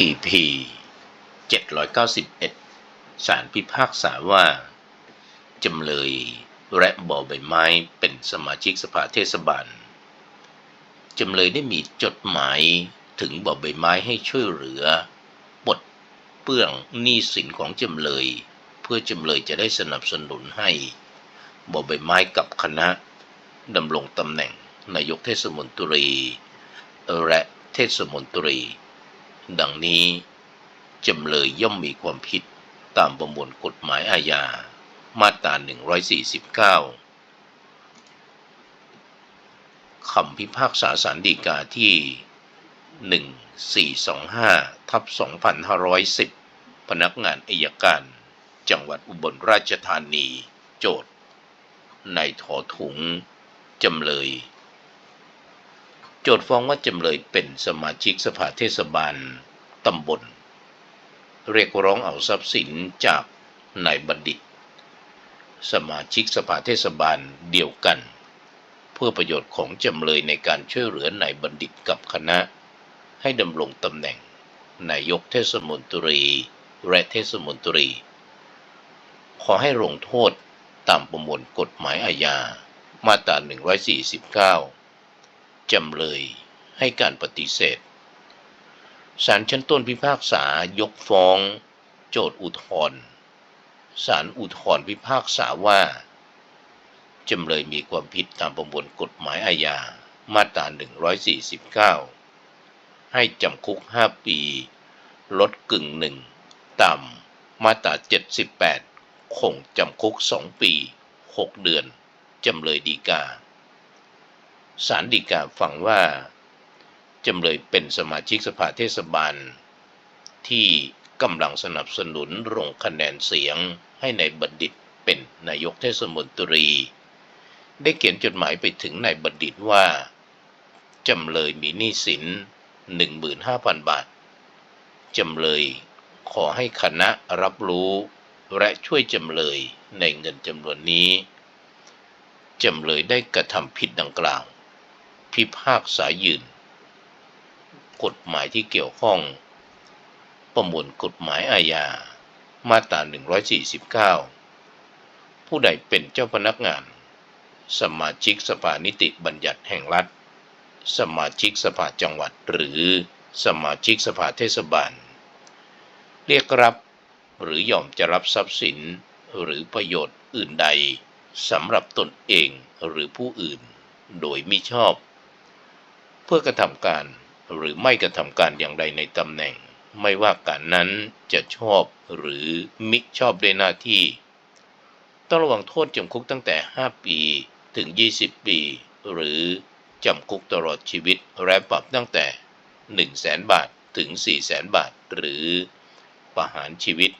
EP 791 สารพิพากษาว่า จำเลยและบอใบไม้เป็นสมาชิกสภาเทศบาล จำเลยได้มีจดหมายถึงบอใบไม้ให้ช่วยเหลือปลดเปลื้องหนี้สินของจำเลย เพื่อจำเลยจะได้สนับสนุนให้บอใบไม้กับคณะดำรงตำแหน่งนายกเทศมนตรี และเทศมนตรี ดังนี้จำเลยย่อมมีความผิดตามประมวลกฎหมายอาญา มาตรา 149 คำพิพากษาสารดีกาที่ 1425 ทับ 2510 พนักงานอายการ จังหวัดอุบลราชธานี โจทย์นายถอถุง จำเลย โจทย์ฟ้องว่าจำเลยเป็นสมาชิกสภาเทศบาลตำบล เรียกร้องเอาทรัพย์สินจากนายบัณฑิต สมาชิกสภาเทศบาลเดียวกัน เพื่อประโยชน์ของจำเลยในการช่วยเหลือนายบัณฑิตกับคณะ ให้ดำรงตำแหน่งนายกเทศมนตรีและเทศมนตรี ขอให้ลงโทษตามประมวลกฎหมายอาญามาตรา149 จำเลยให้การปฏิเสธศาลชั้นต้นพิพากษายกฟ้อง โจทย์อุทธรศาลอุทธรพิพากษาว่า จำเลยมีความผิดตามประมวลกฎหมายอาญามาตรา 149 ให้จำคุก 5 ปี ลดกึ่งหนึ่งตามมาตรา 78 คงจำคุก 2 ปี 6 เดือน จำเลยดีกา ศาลฎีกาฟังว่า จำเลยเป็นสมาชิกสภาเทศบาล ที่กำลังสนับสนุนลงคะแนนเสียงให้ในายบัณฑิตเป็นนายกเทศมนตรี ได้เขียนจดหมายไปถึงนายบัณฑิตว่า จำเลยมีหนี้สิน 15,000 บาท จำเลยขอให้คณะรับรู้และช่วยจำเลยในเงินจำนวนนี้ จำเลยได้กระทำผิดดังกล่าว พิพากษายืน กฎหมายที่เกี่ยวข้อง ประมวลกฎหมายอาญา มาตรา 149 ผู้ใดเป็นเจ้าพนักงาน สมาชิกสภานิติบัญญัติแห่งรัฐ สมาชิกสภาจังหวัดหรือสมาชิกสภาเทศบาล เรียกรับหรือยอมจะรับทรัพย์สินหรือประโยชน์อื่นใดสำหรับตนเองหรือผู้อื่น โดยมิชอบ พื่อกระทำการหรือไม่กระทำการอย่างใดในตำแหน่ง ไม่ว่าการนั้นจะชอบหรือมิชอบด้วยหน้าที่ ต้องระวังโทษจำคุกตั้งแต่ 5 ปีถึง 20 ปี หรือจำคุกตลอดชีวิตและปรับตั้งแต่ 1 0 0 0 0แบาทถึง 4 0 0 0 0 0 บาท หรือประหารชีวิต